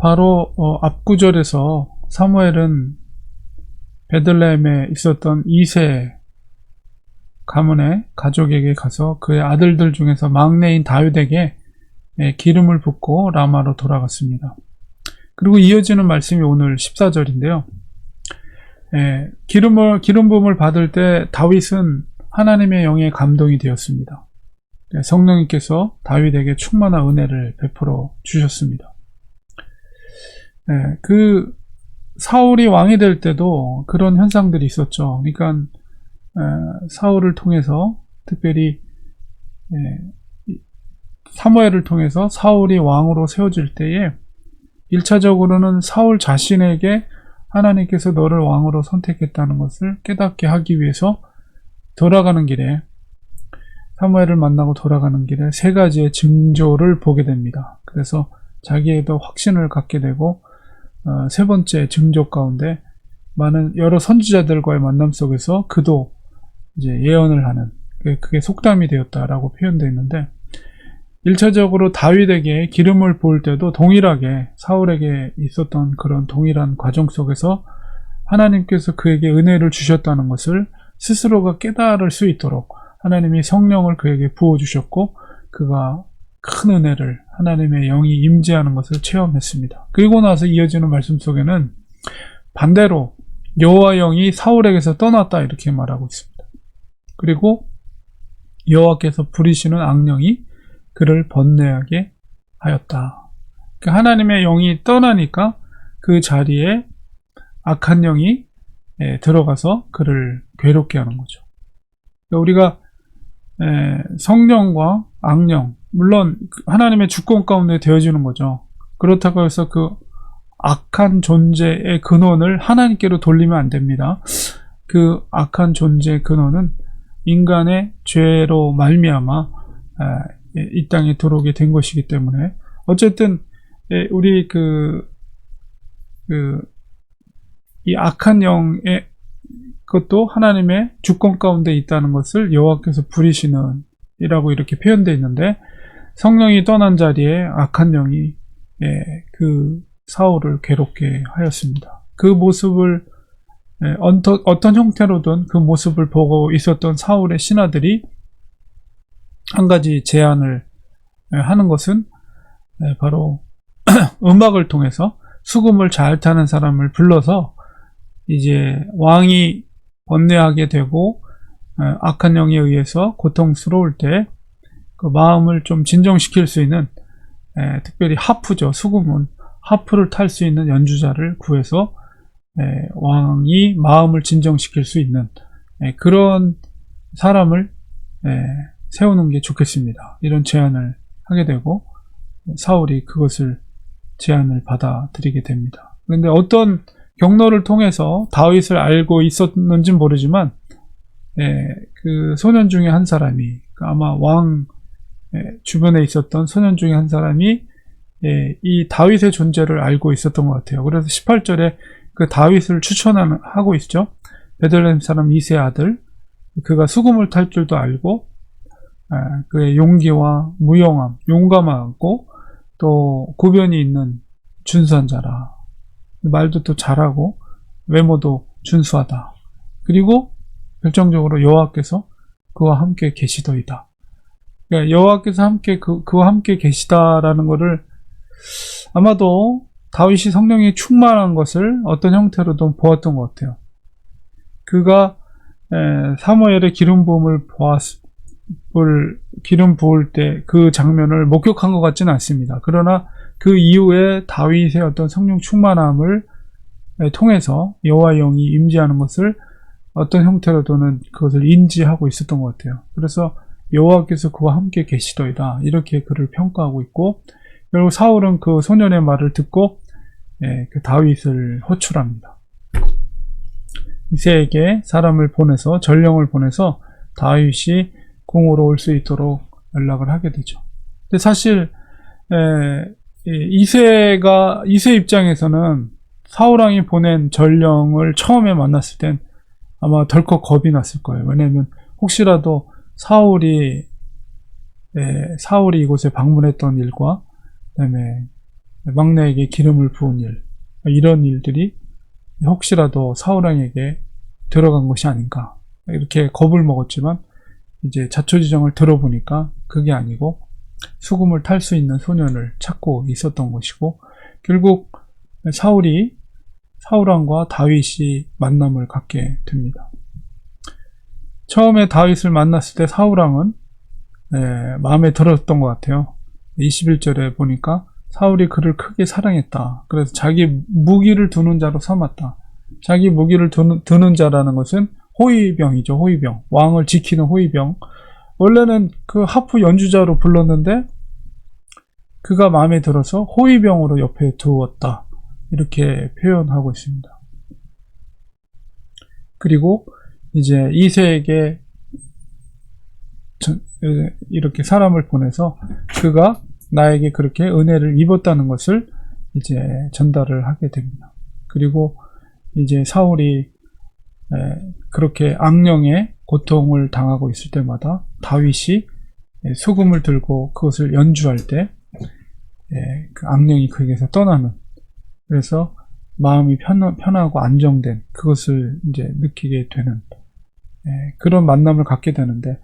바로 어, 앞구절에서 사무엘은 베들레헴에 있었던 2세 가문의 가족에게 가서 그의 아들들 중에서 막내인 다윗에게 예, 기름을 붓고 라마로 돌아갔습니다. 그리고 이어지는 말씀이 오늘 14절인데요. 예, 기름을 기름 부음을 받을 때 다윗은 하나님의 영에 감동이 되었습니다. 예, 성령님께서 다윗에게 충만한 은혜를 베풀어 주셨습니다. 예, 그 사울이 왕이 될 때도 그런 현상들이 있었죠. 그러니까 에, 사울을 통해서 특별히 예, 사무엘을 통해서 사울이 왕으로 세워질 때에 1차적으로는 사울 자신에게 하나님께서 너를 왕으로 선택했다는 것을 깨닫게 하기 위해서 돌아가는 길에 사무엘을 만나고 돌아가는 길에 세 가지의 징조를 보게 됩니다. 그래서 자기에도 확신을 갖게 되고 어, 세 번째 징조 가운데 많은 여러 선지자들과의 만남 속에서 그도 이제 예언을 하는 그게- 속담이 되었다라고 표현되어 있는데 1차적으로 다윗에게 기름을 부을 때도 동일하게 사울에게 있었던 그런 동일한 과정 속에서 하나님께서 그에게 은혜를 주셨다는 것을 스스로가 깨달을 수 있도록 하나님이 성령을 그에게 부어 주셨고 그가 큰 은혜를 하나님의 영이 임재하는 것을 체험했습니다. 그리고 나서 이어지는 말씀 속에는 반대로 여호와 영이 사울에게서 떠났다 이렇게 말하고 있습니다. 그리고 여호와께서 부리시는 악령이 그를 번뇌하게 하였다. 그러니까 하나님의 영이 떠나니까 그 자리에 악한 영이 예, 들어가서 그를 괴롭게 하는 거죠. 그러니까 우리가 예, 성령과 악령, 물론 하나님의 주권 가운데 되어지는 거죠. 그렇다고 해서 그 악한 존재의 근원을 하나님께로 돌리면 안 됩니다. 그 악한 존재의 근원은 인간의 죄로 말미암아 이 땅에 들어오게 된 것이기 때문에 어쨌든 예, 우리 그, 그, 이 악한 영의 그것도 하나님의 주권 가운데 있다는 것을 여호와께서 부리시는 이라고 이렇게 표현되어 있는데 성령이 떠난 자리에 악한 영이 예, 그 사울을 괴롭게 하였습니다. 그 모습을 예, 어떤, 어떤 형태로든 그 모습을 보고 있었던 사울의 신하들이 한 가지 제안을 예, 하는 것은 예, 바로 음악을 통해서 수금을 잘 타는 사람을 불러서 이제 왕이 번뇌하게 되고 어, 악한 영에 의해서 고통스러울 때 그 마음을 좀 진정시킬 수 있는 에, 특별히 하프죠 수금은 하프를 탈 수 있는 연주자를 구해서 에, 왕이 마음을 진정시킬 수 있는 에, 그런 사람을 에, 세우는 게 좋겠습니다. 이런 제안을 하게 되고 사울이 그것을 제안을 받아들이게 됩니다. 그런데 어떤 경로를 통해서 다윗을 알고 있었는지 모르지만 예, 그 소년 중에 한 사람이 그 아마 왕 예, 주변에 있었던 소년 중에 한 사람이 예, 이 다윗의 존재를 알고 있었던 것 같아요. 그래서 18절에 그 다윗을 추천하고 있죠. 베들레헴 사람 2세 아들 그가 수금을 탈 줄도 알고 아, 그의 용기와 무용함, 용감하고 또 구변이 있는 준수한 자라. 말도 또 잘하고 외모도 준수하다. 그리고 결정적으로 여호와께서 그와 함께 계시더이다. 그러니까 여호와께서 함께 그, 그와 함께 계시다라는 것을 아마도 다윗이 성령이 충만한 것을 어떤 형태로든 보았던 것 같아요. 그가 에, 사무엘의 기름 부음을 보았, 을 기름 부을 때 그 장면을 목격한 것 같지는 않습니다. 그러나 그 이후에 다윗의 어떤 성령 충만함을 통해서 여호와 영이 임재하는 것을 어떤 형태로든 그것을 인지하고 있었던 것 같아요. 그래서 여호와께서 그와 함께 계시더이다 이렇게 그를 평가하고 있고 결국 사울은 그 소년의 말을 듣고 예, 그 다윗을 호출합니다. 이세에게 사람을 보내서 전령을 보내서 다윗이 궁으로 올 수 있도록 연락을 하게 되죠. 근데 사실 에, 이 이세가 이세 입장에서는 사울 왕이 보낸 전령을 처음에 만났을 땐 아마 덜컥 겁이 났을 거예요. 왜냐하면 혹시라도 사울이 에, 사울이 이곳에 방문했던 일과 그다음에 막내에게 기름을 부은 일, 이런 일들이 혹시라도 사울왕에게 들어간 것이 아닌가. 이렇게 겁을 먹었지만 이제 자초지정을 들어보니까 그게 아니고 수금을 탈 수 있는 소년을 찾고 있었던 것이고 결국 사울이 사울왕과 다윗이 만남을 갖게 됩니다. 처음에 다윗을 만났을 때 사울왕은 예, 마음에 들었던 것 같아요. 21절에 보니까 사울이 그를 크게 사랑했다. 그래서 자기 무기를 두는 자로 삼았다. 자기 무기를 두는, 드는 자라는 것은 호위병이죠. 호위병. 왕을 지키는 호위병. 원래는 그 하프 연주자로 불렀는데 그가 마음에 들어서 호위병으로 옆에 두었다. 이렇게 표현하고 있습니다. 그리고 이제 이세에게 이렇게 사람을 보내서 그가 나에게 그렇게 은혜를 입었다는 것을 이제 전달을 하게 됩니다. 그리고 이제 사울이 에, 그렇게 악령의 고통을 당하고 있을 때마다 다윗이 에, 소금을 들고 그것을 연주할 때 에, 그 악령이 그에게서 떠나는 그래서 마음이 편, 편하고 안정된 그것을 이제 느끼게 되는 에, 그런 만남을 갖게 되는데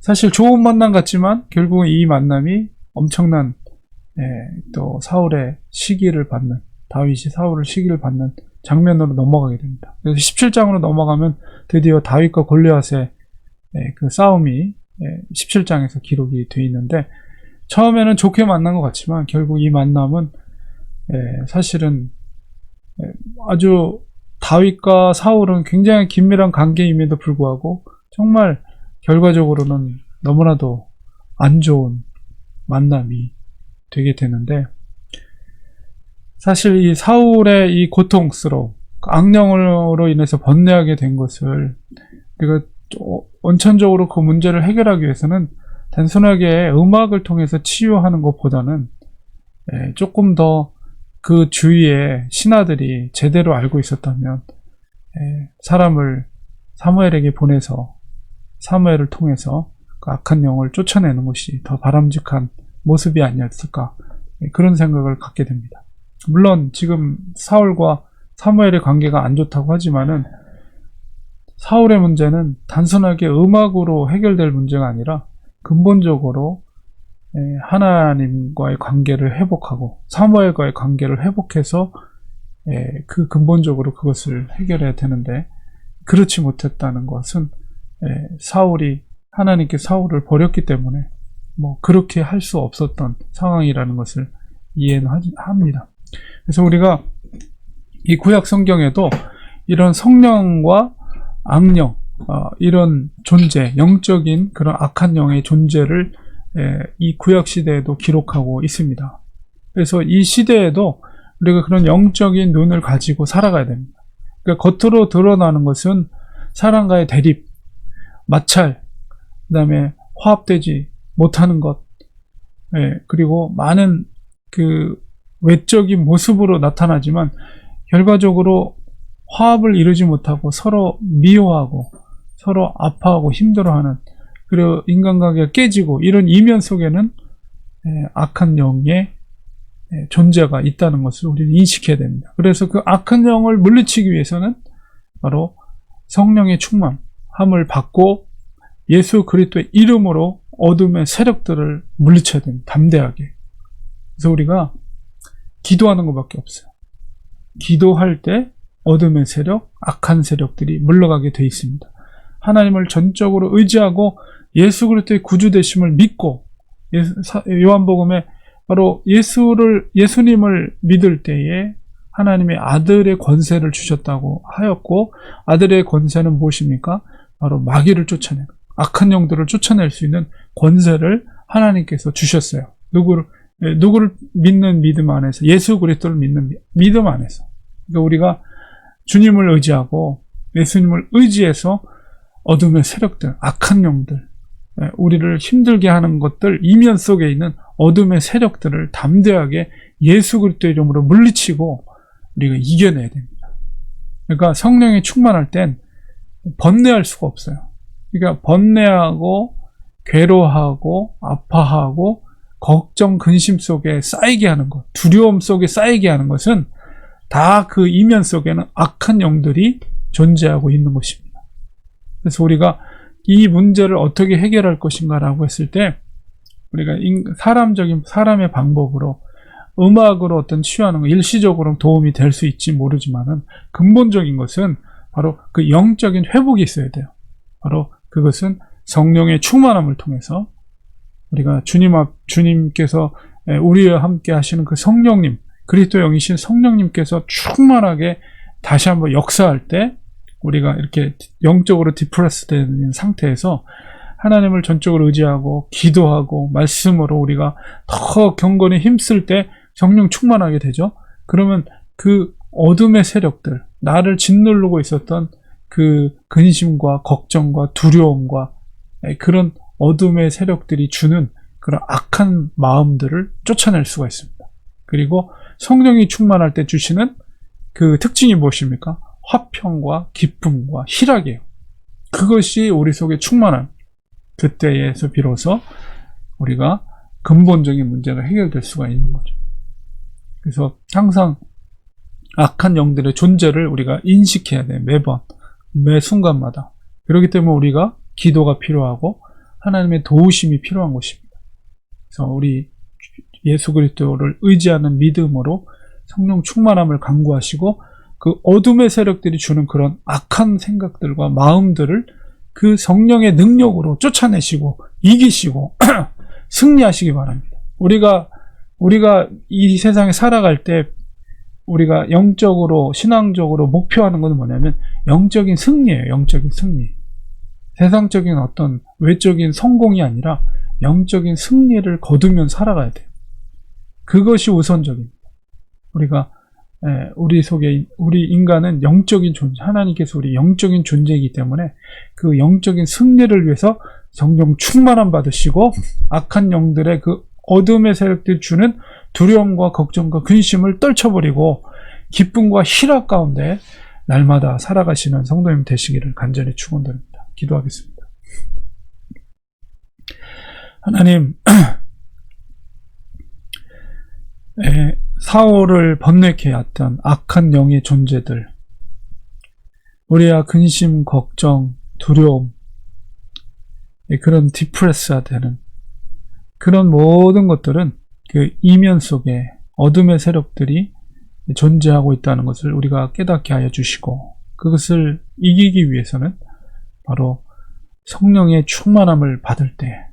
사실 좋은 만남 같지만 결국은 이 만남이 엄청난 에, 또 사울의 시기를 받는 다윗이 사울을 시기를 받는 장면으로 넘어가게 됩니다. 그래서 17장으로 넘어가면 드디어 다윗과 골리앗의 에, 그 싸움이 에, 17장에서 기록이 되어 있는데 처음에는 좋게 만난 것 같지만 결국 이 만남은 에, 사실은 에, 아주 다윗과 사울은 굉장히 긴밀한 관계임에도 불구하고 정말 결과적으로는 너무나도 안 좋은 만남이 되게 되는데 사실 이 사울의 이 고통스러움, 그 악령으로 인해서 번뇌하게 된 것을 우리가 좀 원천적으로 그 문제를 해결하기 위해서는 단순하게 음악을 통해서 치유하는 것보다는 예, 조금 더 그 주위에 신하들이 제대로 알고 있었다면 예, 사람을 사무엘에게 보내서 사무엘을 통해서 그 악한 영을 쫓아내는 것이 더 바람직한 모습이 아니었을까 예, 그런 생각을 갖게 됩니다. 물론 지금 사울과 사무엘의 관계가 안 좋다고 하지만은 사울의 문제는 단순하게 음악으로 해결될 문제가 아니라 근본적으로 예, 하나님과의 관계를 회복하고 사무엘과의 관계를 회복해서 예, 그 근본적으로 그것을 해결해야 되는데 그렇지 못했다는 것은 예, 사울이 하나님께 사울을 버렸기 때문에 뭐 그렇게 할 수 없었던 상황이라는 것을 이해는 합니다. 그래서 우리가 이 구약 성경에도 이런 성령과 악령 어, 이런 존재, 영적인 그런 악한 영의 존재를 에, 이 구약 시대에도 기록하고 있습니다. 그래서 이 시대에도 우리가 그런 영적인 눈을 가지고 살아가야 됩니다. 그러니까 겉으로 드러나는 것은 사람과의 대립, 마찰, 그 다음에 화합되지 못하는 것, 예, 그리고 많은 그 외적인 모습으로 나타나지만 결과적으로 화합을 이루지 못하고 서로 미워하고 서로 아파하고 힘들어하는 그리고 인간관계가 깨지고 이런 이면 속에는 예, 악한 영의 예, 존재가 있다는 것을 우리는 인식해야 됩니다. 그래서 그 악한 영을 물리치기 위해서는 바로 성령의 충만함을 받고 예수 그리스도의 이름으로 어둠의 세력들을 물리쳐야 됩니다. 담대하게. 그래서 우리가 기도하는 것밖에 없어요. 기도할 때 어둠의 세력, 악한 세력들이 물러가게 돼 있습니다. 하나님을 전적으로 의지하고 예수 그리스도의 구주 되심을 믿고 사- 요한복음에 바로 예수를 예수님을 믿을 때에 하나님의 아들의 권세를 주셨다고 하였고 아들의 권세는 무엇입니까? 바로 마귀를 쫓아내는 악한 영들을 쫓아낼 수 있는 권세를 하나님께서 주셨어요. 누구를 예, 누구를 믿는 믿음 안에서 예수 그리스도를 믿는 미- 믿음 안에서 그러니까 우리가 주님을 의지하고 예수님을 의지해서 어둠의 세력들, 악한 영들, 예, 우리를 힘들게 하는 것들, 이면 속에 있는 어둠의 세력들을 담대하게 예수 그리스도의 이름으로 물리치고 우리가 이겨내야 됩니다. 그러니까 성령이 충만할 땐 번뇌할 수가 없어요. 그러니까 번뇌하고 괴로워하고 아파하고 걱정, 근심 속에 쌓이게 하는 것, 두려움 속에 쌓이게 하는 것은 다 그 이면 속에는 악한 영들이 존재하고 있는 것입니다. 그래서 우리가 이 문제를 어떻게 해결할 것인가라고 했을 때 우리가 인- 사람적인 사람의 방법으로 음악으로 어떤 치유하는 거 일시적으로 도움이 될 수 있지 모르지만은 근본적인 것은 바로 그 영적인 회복이 있어야 돼요. 바로 그것은 성령의 충만함을 통해서 우리가 주님 앞 주님께서 에, 우리와 함께 하시는 그 성령님 그리스도 영이신 성령님께서 충만하게 다시 한번 역사할 때 우리가 이렇게 영적으로 디프레스 되는 상태에서 하나님을 전적으로 의지하고 기도하고 말씀으로 우리가 더 경건에 힘쓸 때 성령 충만하게 되죠. 그러면 그 어둠의 세력들, 나를 짓누르고 있었던 그 근심과 걱정과 두려움과 에, 그런 어둠의 세력들이 주는 그런 악한 마음들을 쫓아낼 수가 있습니다. 그리고 성령이 충만할 때 주시는 그 특징이 무엇입니까? 화평과 기쁨과 희락이에요. 그것이 우리 속에 충만한 그때에서 비로소 우리가 근본적인 문제가 해결될 수가 있는 거죠. 그래서 항상 악한 영들의 존재를 우리가 인식해야 돼요. 매번, 매 순간마다. 그렇기 때문에 우리가 기도가 필요하고 하나님의 도우심이 필요한 것입니다. 그래서 우리 예수 그리스도를 의지하는 믿음으로 성령 충만함을 강구하시고 그 어둠의 세력들이 주는 그런 악한 생각들과 마음들을 그 성령의 능력으로 쫓아내시고 이기시고 승리하시기 바랍니다. 우리가 우리가 이 세상에 살아갈 때 우리가 영적으로 신앙적으로 목표하는 것은 뭐냐면 영적인 승리예요. 영적인 승리. 세상적인 어떤 외적인 성공이 아니라 영적인 승리를 거두면 살아가야 돼요. 그것이 우선적입니다. 우리가 예, 우리 속에 우리 인간은 영적인 존재, 하나님께서 우리 영적인 존재이기 때문에 그 영적인 승리를 위해서 성령 충만함 받으시고 악한 영들의 그 어둠의 세력들 주는 두려움과 걱정과 근심을 떨쳐버리고 기쁨과 희락 가운데 날마다 살아가시는 성도님 되시기를 간절히 축원드립니다. 기도하겠습니다. 하나님, 에, 사울을 번뇌케 했던 악한 영의 존재들, 우리야 근심, 걱정, 두려움, 예, 그런 디프레스화되는 그런 모든 것들은 그 이면 속에 어둠의 세력들이 존재하고 있다는 것을 우리가 깨닫게 하여 주시고 그것을 이기기 위해서는 바로 성령의 충만함을 받을 때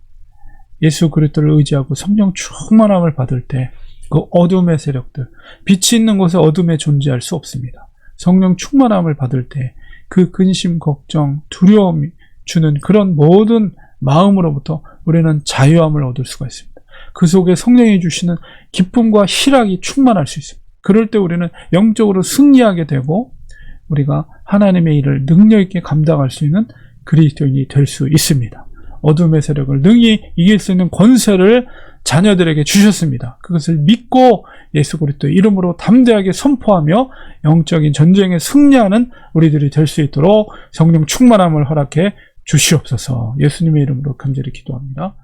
예수 그리스도를 의지하고 성령 충만함을 받을 때 그 어둠의 세력들 빛이 있는 곳에 어둠에 존재할 수 없습니다. 성령 충만함을 받을 때 그 근심, 걱정, 두려움이 주는 그런 모든 마음으로부터 우리는 자유함을 얻을 수가 있습니다. 그 속에 성령이 주시는 기쁨과 희락이 충만할 수 있습니다. 그럴 때 우리는 영적으로 승리하게 되고 우리가 하나님의 일을 능력 있게 감당할 수 있는 그리스도인이 될 수 있습니다. 어둠의 세력을 능히 이길 수 있는 권세를 자녀들에게 주셨습니다. 그것을 믿고 예수 그리스도의 이름으로 담대하게 선포하며 영적인 전쟁에 승리하는 우리들이 될 수 있도록 성령 충만함을 허락해 주시옵소서. 예수님의 이름으로 간절히 기도합니다.